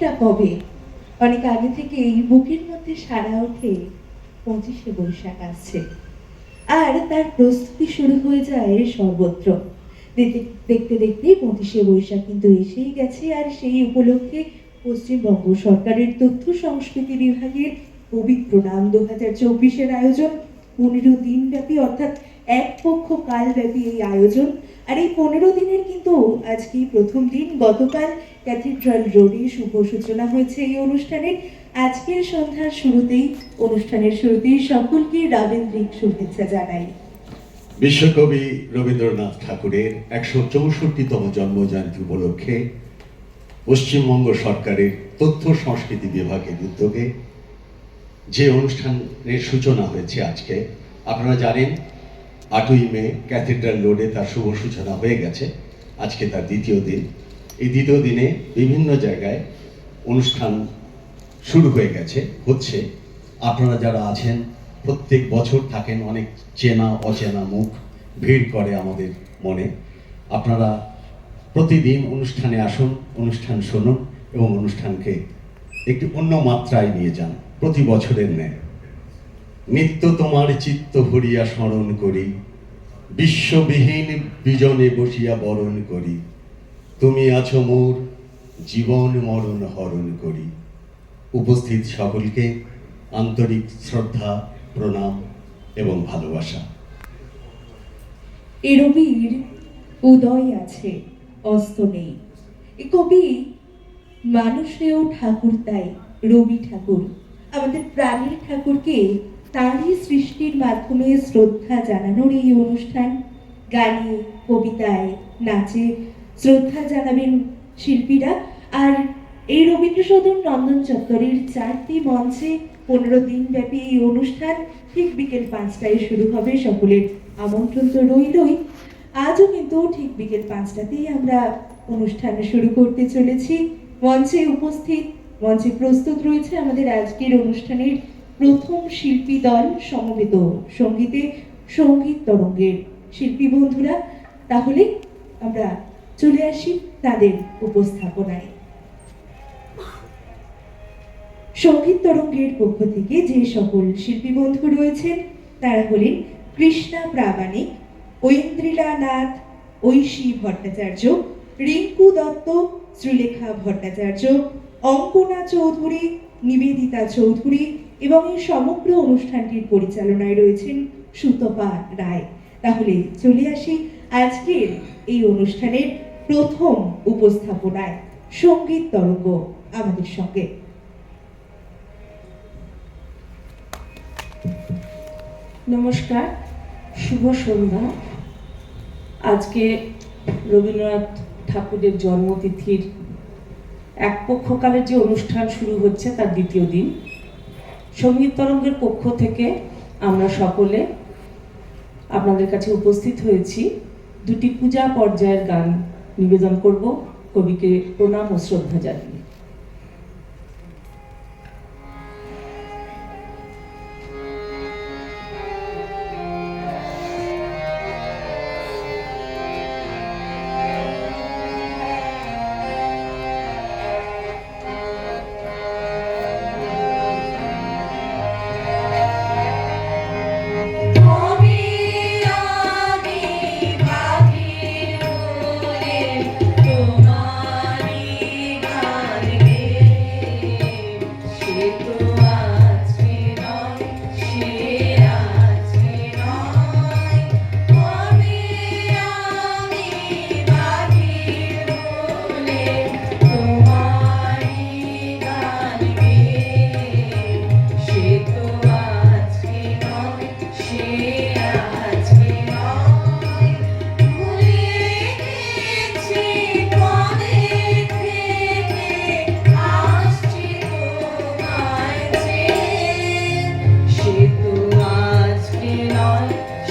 ঠিকটা কবে অনেক আগে থেকে এই বুকের মধ্যে সারা ওঠে পঁচিশে বৈশাখ আসছে। আর তার প্রস্তুতি শুরু হয়ে যায় সর্বত্র। দেখতে দেখতে দেখতে পঁচিশে বৈশাখ কিন্তু এসেই গেছে আর সেই উপলক্ষে পশ্চিমবঙ্গ সরকারের তথ্য সংস্কৃতি বিভাগের পবিত্র নাম দু হাজার চব্বিশের আয়োজন পনেরো দিন ব্যাপী অর্থাৎ এক পক্ষ কালব্যাপী এই আয়োজন। আর এই পনেরো দিনের কিন্তু আজকেই প্রথম দিন। গতকাল ক্যাথিড্রাল রোডে শুভ সূচনা হয়েছে এই অনুষ্ঠানের আজকের সন্ধ্যার শুরুতেই, অনুষ্ঠানের শুরুতেই সকলকে রাবেন্দ্রিক শুভেচ্ছা জানাই। বিশ্বকবি রবীন্দ্রনাথ ঠাকুরের একশো চৌষট্টিতম জন্মজয়ন্তী উপলক্ষে পশ্চিমবঙ্গ সরকারের তথ্য সংস্কৃতি বিভাগের উদ্যোগে যে অনুষ্ঠানের সূচনা হয়েছে আজকে, আপনারা জানেন আটই মে ক্যাথিড্রাল রোডে তার শুভ সূচনা হয়ে গেছে। আজকে তার দ্বিতীয় দিন। এই দ্বিতীয় দিনে বিভিন্ন জায়গায় অনুষ্ঠান শুরু হয়ে গেছে, হচ্ছে। আপনারা যারা আছেন, প্রত্যেক বছর থাকেন অনেক চেনা, অচেনা মুখ, ভিড় করে আমাদের মনে। আপনারা প্রতিদিন অনুষ্ঠানে আসুন, অনুষ্ঠান শুনুন এবং অনুষ্ঠানকে একটি অন্য মাত্রায় নিয়ে যান প্রতি বছরের ন্যায়। নিত্য তোমার চিত্ত ভরিয়া স্মরণ করি। বিশ্ববিহীন বিজনে বসিয়া বরণ করি। তুমি আছো মোর জীবন মরণ হরণ করি। উপস্থিত সকলকে আন্তরিক শ্রদ্ধা, প্রণাম এবং ভালোবাসা। এ রবির উদয় আছে, অস্ত নেই। এ কবি মানুষেও ঠাকুর তাই, রবি ঠাকুর। আমাদের প্রাণীর ঠাকুরকে তারই সৃষ্টির মাধ্যমে শ্রদ্ধা জানানোর এই অনুষ্ঠান। গানে, কবিতায়, নাচে শ্রদ্ধা জানাবেন শিল্পীরা। আর এই রবীন্দ্র সদন নন্দন চত্বরের চারটি মঞ্চে পনেরো দিন ব্যাপী এই অনুষ্ঠান ঠিক বিকেল পাঁচটায় শুরু হবে। সকলের আমন্ত্রণ তো রইলই। আজও কিন্তু ঠিক বিকেল পাঁচটাতেই আমরা অনুষ্ঠান শুরু করতে চলেছি। মঞ্চে উপস্থিত, মঞ্চে প্রস্তুত রয়েছে আমাদের আজকের অনুষ্ঠানের প্রথম শিল্পী দল সমবেত সঙ্গীতে সংগীত তরঙ্গের শিল্পী বন্ধুরা, তাহলে আমরা চলে আসি তাদের উপস্থাপনায়। সংগীত তরঙ্গের পক্ষ থেকে যে সকল শিল্পী বন্ধু রয়েছেন, তারা হলেন কৃষ্ণা প্রামাণিক ঐন্দ্রিলা নাথ ঐশী ভট্টাচার্য রিঙ্কু দত্ত, শ্রীলেখা ভট্টাচার্য, অঙ্কনা চৌধুরী, নিবেদিতা চৌধুরী এবং এই সমগ্র অনুষ্ঠানটির পরিচালনায় রয়েছেন সুতপা রায়। তাহলে চলে আসি আজকের এই অনুষ্ঠানের প্রথম উপস্থাপনায়, সংগীত তরঙ্গ আমাদের সঙ্গে। নমস্কার, শুভ সন্ধ্যা। আজকে রবীন্দ্রনাথ ঠাকুরের জন্মতিথির এক পক্ষকালের যে অনুষ্ঠান শুরু হচ্ছে তার দ্বিতীয় দিন। সংগীত তরঙ্গের পক্ষ থেকে আমরা সকলে আপনাদের কাছে উপস্থিত হয়েছি। দুটি পূজা পর্যায়ের গান নিবেদন করব। কবিকে প্রণাম ও শ্রদ্ধা জানিয়ে।